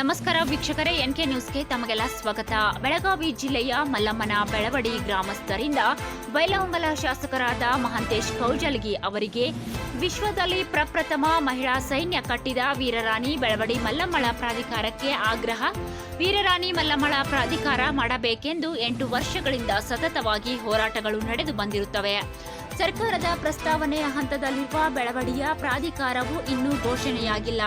ನಮಸ್ಕಾರ ವೀಕ್ಷಕರೇ, ಎನ್ಕೆ ನ್ಯೂಸ್ಗೆ ತಮಗೆಲ್ಲ ಸ್ವಾಗತ. ಬೆಳಗಾವಿ ಜಿಲ್ಲೆಯ ಮಲ್ಲಮ್ಮನ ಬೆಳವಡಿ ಗ್ರಾಮಸ್ಥರಿಂದ ಬೈಲಹೊಂಗಲ ಶಾಸಕರಾದ ಮಹಂತೇಶ್ ಕೌಜಲ್ಗಿ ಅವರಿಗೆ ವಿಶ್ವದಲ್ಲಿ ಪ್ರಪ್ರಥಮ ಮಹಿಳಾ ಸೈನ್ಯ ಕಟ್ಟಿದ ವೀರರಾಣಿ ಬೆಳವಡಿ ಮಲ್ಲಮ್ಮಳ ಪ್ರಾಧಿಕಾರಕ್ಕೆ ಆಗ್ರಹ. ವೀರರಾಣಿ ಮಲ್ಲಮ್ಮಳ ಪ್ರಾಧಿಕಾರ ಮಾಡಬೇಕೆಂದು ಎಂಟು ವರ್ಷಗಳಿಂದ ಸತತವಾಗಿ ಹೋರಾಟಗಳು ನಡೆದು ಬಂದಿರುತ್ತವೆ. ಸರ್ಕಾರದ ಪ್ರಸ್ತಾವನೆಯ ಹಂತದಲ್ಲಿರುವ ಬೆಳವಡಿಯ ಪ್ರಾಧಿಕಾರವು ಇನ್ನೂ ಘೋಷಣೆಯಾಗಿಲ್ಲ.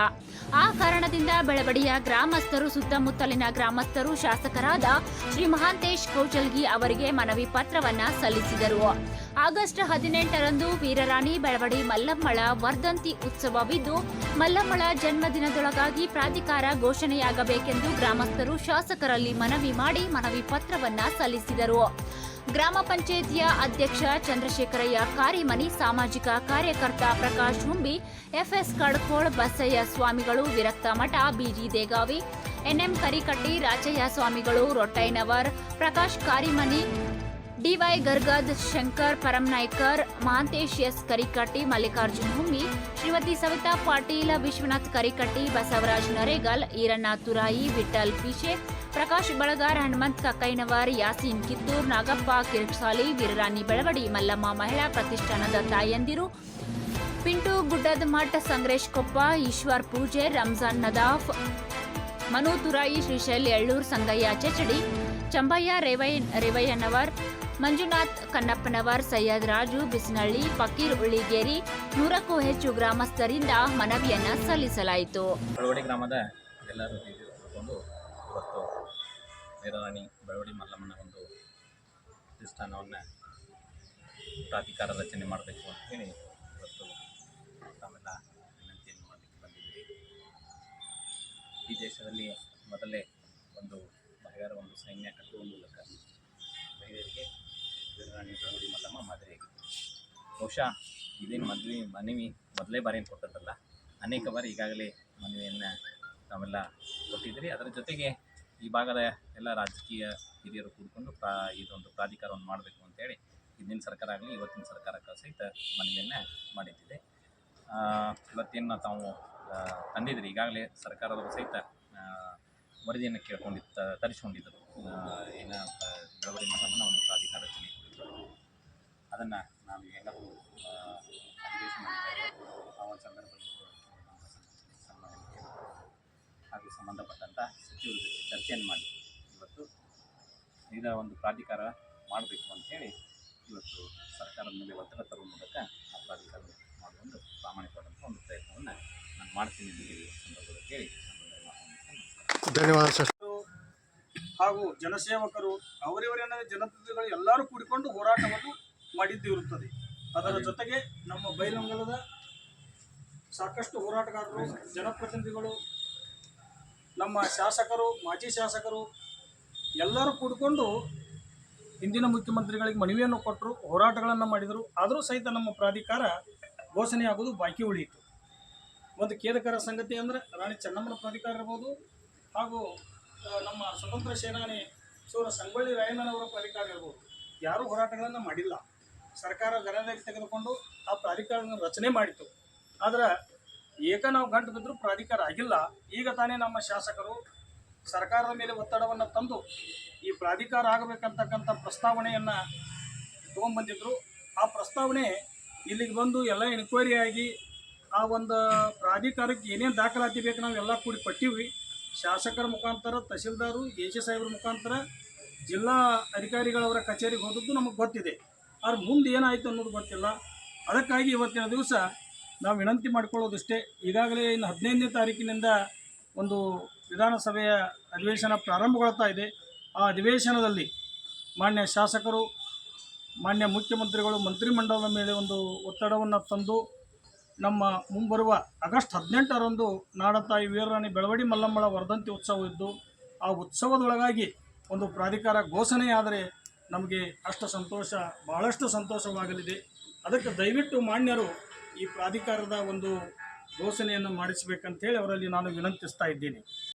ಆ ಕಾರಣದಿಂದ ಬೆಳವಡಿಯ ಗ್ರಾಮಸ್ಥರು ಸುತ್ತಮುತ್ತಲಿನ ಗ್ರಾಮಸ್ಥರು ಶಾಸಕರಾದ ಶ್ರೀ ಮಹಾಂತೇಶ್ ಕೌಚಲ್ಗಿ ಅವರಿಗೆ ಮನವಿ ಪತ್ರವನ್ನ ಸಲ್ಲಿಸಿದರು. ಆಗಸ್ಟ್ ಹದಿನೆಂಟರಂದು ವೀರರಾಣಿ ಬೆಳವಡಿ ಮಲ್ಲಮ್ಮಳ ವರ್ಧಂತಿ ಉತ್ಸವವಿದ್ದು, ಮಲ್ಲಮ್ಮಳ ಜನ್ಮದಿನದೊಳಗಾಗಿ ಪ್ರಾಧಿಕಾರ ಘೋಷಣೆಯಾಗಬೇಕೆಂದು ಗ್ರಾಮಸ್ಥರು ಶಾಸಕರಲ್ಲಿ ಮನವಿ ಮಾಡಿ ಮನವಿ ಪತ್ರವನ್ನ ಸಲ್ಲಿಸಿದರು. ಗ್ರಾಮ ಪಂಚಾಯಿತಿಯ ಅಧ್ಯಕ್ಷ ಚಂದ್ರಶೇಖರಯ್ಯ, ಕಾರಿಮನಿ ಸಾಮಾಜಿಕ ಕಾರ್ಯಕರ್ತ ಪ್ರಕಾಶ್ ಹುಂಬಿ, ಎಫ್ಎಸ್ ಕಡ್ಕೋಳ್ ಬಸಯ್ಯ ಸ್ವಾಮಿಗಳು, ವಿರಕ್ತ ಮಠ ಬಿಜಿ ದೇಗಾವಿ, ಎನ್ಎಂ ಕರಿಕಟ್ಟಿ ರಾಜಯ್ಯ ಸ್ವಾಮಿಗಳು, ರೊಟ್ಟೈನವರ್, ಪ್ರಕಾಶ್ ಕಾರಿಮನಿ ಡಿವೈ ಗರ್ಗದ್ ಶಂಕರ್ ಪರಮನಾಯ್ಕರ್ ಮಹಾಂತೇಶ್ ಎಸ್. ಕರಿಕಟ್ಟಿ, ಮಲ್ಲಿಕಾರ್ಜುನ್ ಹುಮ್ಮಿ ಶ್ರೀಮತಿ ಸವಿತಾ ಪಾಟೀಲ್, ವಿಶ್ವನಾಥ್ ಕರಿಕಟ್ಟಿ, ಬಸವರಾಜ್ ನರೇಗಲ್, ಈರಣ್ಣ ತುರಾಯಿ, ವಿಠಲ್ ಪಿಶೆ, ಪ್ರಕಾಶ್ ಬಳಗಾರ್, ಹನುಮಂತ್ ಕಕ್ಕೈನವರ್ ಯಾಸೀನ್ ಕಿತ್ತೂರ್, ನಾಗಪ್ಪ ಕಿರ್ಕ್ಸಾಲಿ ವೀರರಾಣಿ ಬೆಳವಡಿ, ಮಲ್ಲಮ್ಮ ಮಹಿಳಾ ಪ್ರತಿಷ್ಠಾನದ ತಾಯಂದಿರು ಪಿಂಟು ಗುಡ್ಡದ ಮಠ, ಸಂಗ್ರೇಶ್ ಕೊಪ್ಪ, ಈಶ್ವರ್ ಪೂಜೆ, ರಂಜಾನ್ ನದಾಫ್, ಮನು ತುರಾಯಿ, ಶ್ರೀಶೈಲ್ ಎಳ್ಳೂರ್, ಸಂಗಯ್ಯ ಚಚಡಿ, ಚಂಬಯ್ಯ ರೇವೈ ರೇವಯ್ಯನವರ್ ಮಂಜುನಾಥ್ ಕನ್ನಪ್ಪನವರ್ ಸೈಯದ್ ರಾಜು, ಬಿಸ್ನಳ್ಳಿ, ಫಕೀರ್ ಉಳ್ಳಿಗೇರಿ ನೂರಕ್ಕೂ ಹೆಚ್ಚು ಗ್ರಾಮಸ್ಥರಿಂದ ಮನವಿಯನ್ನ ಸಲ್ಲಿಸಲಾಯಿತು. ಬೆಳವಡಿ ಗ್ರಾಮದ ಎಲ್ಲರೂ ತಿಳಿದುಕೊಂಡು ಇವತ್ತು ವೀರರಾಣಿ ಬೆಳವಡಿ ಮಲ್ಲಮ್ಮನ ಒಂದು ಪ್ರತಿಷ್ಠಾನವನ್ನು ಪ್ರಾಧಿಕಾರ ರಚನೆ ಮಾಡಬೇಕು ಅಂತ ಹೇಳಿ ಇವತ್ತು ತಾವೆಲ್ಲ ವಿನಂತಿಯನ್ನು ಮಾಡಲಿಕ್ಕೆ ಬಂದಿದ್ದೀವಿ ಈ ದೇಶದಲ್ಲಿ ಮೊದಲೇ ಒಂದು ಮಹಿಳೆಯರ ಒಂದು ಸೈನ್ಯ ಕಟ್ಟುವ ಮೂಲಕ ಮಹಿಳೆಯರಿಗೆ ಬೆಳವಡಿ ಮಲ್ಲಮ್ಮ ಮಾದರಿಯಾಗಿತ್ತು ಬಹುಶಃ ಇದೇನು ಮದುವೆ, ಮನವಿ ಮೊದಲೇ ಬಾರಿ ಏನು ಕೊಟ್ಟದ್ದಲ್ಲ ಅನೇಕ ಬಾರಿ ಈಗಾಗಲೇ ಮನವಿಯನ್ನು ತಾವೆಲ್ಲ ಕೊಟ್ಟಿದ್ದೀರಿ. ಅದರ ಜೊತೆಗೆ ಈ ಭಾಗದ ಎಲ್ಲ ರಾಜಕೀಯ ಹಿರಿಯರು ಕೂಡಿಕೊಂಡು ಪ್ರಾ, ಇದೊಂದು ಪ್ರಾಧಿಕಾರವನ್ನು ಮಾಡಬೇಕು ಅಂತೇಳಿ ಹಿಂದಿನ ಸರ್ಕಾರ ಆಗಲಿ, ಇವತ್ತಿನ ಸರ್ಕಾರಕ್ಕೆ ಸಹಿತ ಮನವಿಯನ್ನು ಮಾಡಿದ್ದಿದೆ ಇವತ್ತೇನು ತಾವು ತಂದಿದ್ದೀರಿ ತಂದಿದ್ರಿ ಈಗಾಗಲೇ ಸರ್ಕಾರದವರು ಸಹಿತ ವರದಿಯನ್ನು ಕೇಳ್ಕೊಂಡಿದ್ದ, ತರಿಸ್ಕೊಂಡಿದ್ದರು. ಏನು ಬೆಳವಣಿಗೆ ಮಲ್ಲಮ್ಮನ ಒಂದು ಪ್ರಾಧಿಕಾರ ಅದನ್ನು ನಾವು ಎಲ್ಲರೂ ಆ, ಅಧಿವೇಶನ ಆ ಒಂದು ಸಂದರ್ಭದಲ್ಲಿ ಹಾಗೆ ಸಂಬಂಧಪಟ್ಟಂಥ ಸಚಿವರ ಜೊತೆ ಚರ್ಚೆಯನ್ನು ಮಾಡಿ. ಇವತ್ತು ಇದರ ಒಂದು ಪ್ರಾಧಿಕಾರ ಮಾಡಬೇಕು ಅಂತೇಳಿ ಇವತ್ತು ಸರ್ಕಾರದ ಮೇಲೆ ಒತ್ತಡ ತರುವ ಮೂಲಕ ಆ ಪ್ರಾಧಿಕಾರ ಮಾಡುವ ಒಂದು ಪ್ರಾಮಾಣಿಕವಾದಂಥ ಒಂದು ಪ್ರಯತ್ನವನ್ನು ನಾನು ಮಾಡ್ತೀನಿ ಅಂತ ಹೇಳಿ ಸಂದರ್ಭದಲ್ಲಿ ಹೇಳಿ ಮಾತನ್ನು ಧನ್ಯವಾದ ಸರ್. ಹಾಗೂ ಜನಸೇವಕರು ಅವರಿವರೇನ ಜನಪ್ರತಿನಿಧಿಗಳು ಎಲ್ಲರೂ ಕೂಡಿಕೊಂಡು ಹೋರಾಟವನ್ನು ಮಾಡಿದ್ದು ಇರುತ್ತದೆ ಅದರ ಜೊತೆಗೆ ನಮ್ಮ ಬೈಲಂಗಲದ ಸಾಕಷ್ಟು ಹೋರಾಟಗಾರರು ಜನಪ್ರತಿನಿಧಿಗಳು ನಮ್ಮ ಶಾಸಕರು ಮಾಜಿ ಶಾಸಕರು ಎಲ್ಲರೂ ಕೂಡಿಕೊಂಡು ಹಿಂದಿನ ಮುಖ್ಯಮಂತ್ರಿಗಳಿಗೆ ಮನವಿಯನ್ನು ಕೊಟ್ಟರು ಹೋರಾಟಗಳನ್ನು ಮಾಡಿದರು. ಆದರೂ ಸಹಿತ ನಮ್ಮ ಪ್ರಾಧಿಕಾರ ಘೋಷಣೆಯಾಗುವುದು ಬಾಕಿ ಉಳಿಯಿತು. ಒಂದು ಖೇದಕರ ಸಂಗತಿ ಅಂದರೆ ರಾಣಿ ಚೆನ್ನಮ್ಮನ ಪ್ರಾಧಿಕಾರ ಇರ್ಬೋದು ಹಾಗೂ ನಮ್ಮ ಸ್ವತಂತ್ರ ಸೇನಾನಿ ಸೂರ ಸಂಗೊಳ್ಳಿ ರಾಯಣ್ಣನವರ ಪ್ರಾಧಿಕಾರ ಇರ್ಬೋದು. ಯಾರೂ ಹೋರಾಟಗಳನ್ನು ಮಾಡಿಲ್ಲ. ಸರ್ಕಾರ ಗಣನೆಗೆ ತೆಗೆದುಕೊಂಡು ಆ ಪ್ರಾಧಿಕಾರವನ್ನು ರಚನೆ ಮಾಡಿತು. ಆದರೆ ಏಕ ನಾವು ಗಂಟು ಬಿದ್ದರೂ ಪ್ರಾಧಿಕಾರ ಆಗಿಲ್ಲ. ಈಗ ತಾನೇ ನಮ್ಮ ಶಾಸಕರು ಸರ್ಕಾರದ ಮೇಲೆ ಒತ್ತಡವನ್ನು ತಂದು ಈ ಪ್ರಾಧಿಕಾರ ಆಗಬೇಕಂತಕ್ಕಂಥ ಪ್ರಸ್ತಾವನೆಯನ್ನು ತೊಗೊಂಬಂದಿದ್ರು ಆ ಪ್ರಸ್ತಾವನೆ ಇಲ್ಲಿಗೆ ಬಂದು ಎಲ್ಲ ಎನ್ಕ್ವೈರಿ ಆಗಿ ಆ ಒಂದು ಪ್ರಾಧಿಕಾರಕ್ಕೆ ಏನೇನು ದಾಖಲಾತಿ ಬೇಕು ನಾವು ಎಲ್ಲ ಕೂಡಿ ಪಟ್ಟಿವಿ. ಶಾಸಕರ ಮುಖಾಂತರ ತಹಸೀಲ್ದಾರು ಎ ಸಿ ಸಾಹೇಬ್ರ ಮುಖಾಂತರ ಜಿಲ್ಲಾ ಅಧಿಕಾರಿಗಳವರ ಕಚೇರಿಗೆ ಹೋದದ್ದು ನಮಗೆ ಗೊತ್ತಿದೆ. ಆದ್ರೆ ಮುಂದೆ ಏನಾಯಿತು ಅನ್ನೋದು ಗೊತ್ತಿಲ್ಲ. ಅದಕ್ಕಾಗಿ ಇವತ್ತಿನ ದಿವಸ ನಾವು ವಿನಂತಿ ಮಾಡಿಕೊಳ್ಳೋದಿಷ್ಟೇ. ಈಗಾಗಲೇ ಇನ್ನು ಹದಿನೈದನೇ ತಾರೀಕಿನಿಂದ ಒಂದು ವಿಧಾನಸಭೆಯ ಅಧಿವೇಶನ ಪ್ರಾರಂಭಗೊಳ್ತಾ ಇದೆ. ಆ ಅಧಿವೇಶನದಲ್ಲಿ ಮಾನ್ಯ ಶಾಸಕರು, ಮಾನ್ಯ ಮುಖ್ಯಮಂತ್ರಿಗಳು, ಮಂತ್ರಿಮಂಡಲದ ಮೇಲೆ ಒಂದು ಒತ್ತಡವನ್ನು ತಂದು ನಮ್ಮ ಮುಂಬರುವ ಆಗಸ್ಟ್ ಹದಿನೆಂಟರಂದು ನಾಡತಾಯಿ ವೀರರಾಣಿ ಬೆಳವಡಿ ಮಲ್ಲಮ್ಮಳ ವರ್ಧಂತಿ ಉತ್ಸವ ಇದ್ದು, ಆ ಉತ್ಸವದೊಳಗಾಗಿ ಒಂದು ಪ್ರಾಧಿಕಾರ ಘೋಷಣೆಯಾದರೆ ನಮಗೆ ಅಷ್ಟು ಸಂತೋಷ, ಬಹಳಷ್ಟು ಸಂತೋಷವಾಗಲಿದೆ. ಅದಕ್ಕೆ ದಯವಿಟ್ಟು ಮಾನ್ಯರು ಈ ಪ್ರಾಧಿಕಾರದ ಒಂದು ಘೋಷಣೆಯನ್ನು ಮಾಡಿಸಬೇಕಂತೇಳಿ ಅವರಲ್ಲಿ ನಾನು ವಿನಂತಿಸ್ತಾ ಇದ್ದೀನಿ.